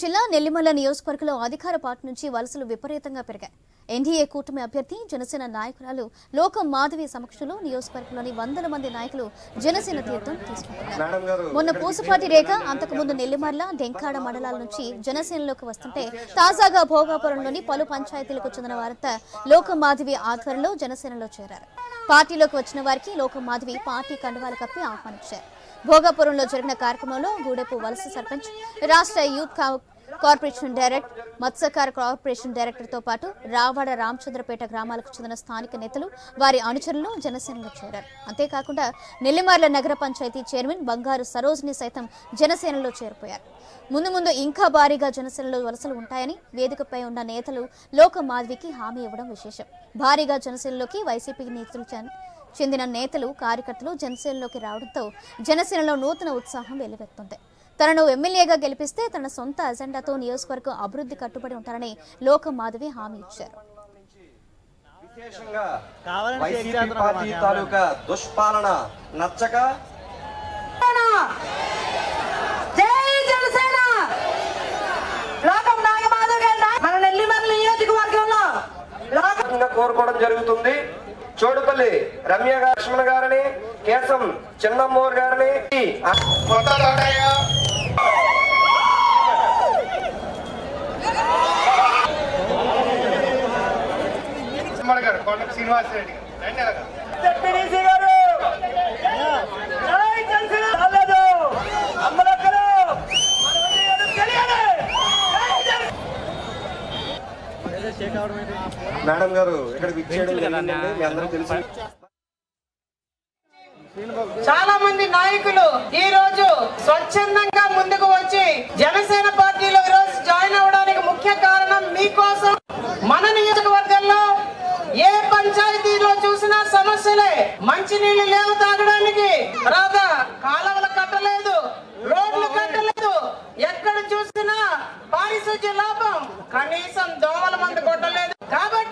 జిల్లా నెల్లిమల్ల నియోజకవర్గంలో అధికార పార్టీ నుంచి వలసలు విపరీతంగా పెరిగాయి. ఎన్డీఏ కూటమి అభ్యర్థి జనసేన నాయకురాలు లోకం మాధవి సమక్షంలో నియోజకవర్గంలోని వందల మంది నాయకులు జనసేన తీర్థం తీసుకుంటున్నారు. మొన్న పూసపాటి రేఖ అంతకుముందు నెల్లిమర్ల డెంకాడ మండలాల నుంచి జనసేనలోకి వస్తుంటే తాజాగా భోగాపురంలోని పలు పంచాయతీలకు చెందిన వారంతా లోకం మాధవి ఆధ్వర్యంలో జనసేనలో చేరారు. పార్టీలోకి వచ్చిన వారికి లోకం మాధవి పార్టీ కండువాలు కప్పి ఆహ్వానించారు. భోగాపురంలో జరిగిన కార్యక్రమంలో గూడెపు వలస సర్పంచ్ రాష్ట్ర యూత్ కార్పొరేషన్ డైరెక్టర్ మత్స్యకార కార్పొరేషన్ డైరెక్టర్తో పాటు రావాడ రామచంద్రపేట గ్రామాలకు చెందిన స్థానిక నేతలు వారి అనుచరులు జనసేనలో చేరారు. అంతేకాకుండా నెల్లిమర్ల నగర పంచాయతీ చైర్మన్ బంగారు సరోజ్ని సైతం జనసేనలో చేరిపోయారు. ముందు ముందు ఇంకా భారీగా జనసేనలో వలసలు ఉంటాయని వేదికపై ఉన్న నేతలు లోక మాధవికి హామీ ఇవ్వడం విశేషం. భారీగా జనసేనలోకి వైసీపీ నేతలు చెందిన నేతలు కార్యకర్తలు జనసేనలోకి రావడంతో జనసేనలో నూతన ఉత్సాహం వెల్లువెత్తుంది. తనను ఎమ్మెల్యేగా గెలిపిస్తే తన సొంత అజెండాతో నియోజకవర్గం అభివృద్ధి కట్టుబడి ఉంటారని లోక మాధవి హామీ ఇచ్చారు. దుష్పాలన నచ్చక కోరుకోవడం జరుగుతుంది. చోడుపల్లి రమ్య లక్ష్మణ్ గారిని కేశం చిన్నమ్మోరు గారిని. గారు కొండ శ్రీనివాస్ రెడ్డి గారు మేడం గారు ఇక్కడ విచ్చేయడం జరిగిందండి మీ అందరూ తెలుసు. చాలా మంది నాయకులు ఈ రోజు స్వచ్ఛందంగా ముందుకు వచ్చి జనసేన పార్టీలో ఈ రోజు జాయిన్ అవ్వడానికి ముఖ్య కారణం మీకోసం మన నియోజకవర్గంలో ఏ పంచాయతీలో చూసినా సమస్యలే. మంచినీళ్ళు లేవు తాగడానికి. తర్వాత కాలువల కనీసం లాభం కనీసం దోమల మందు కొట్టలేదు. కాబట్టి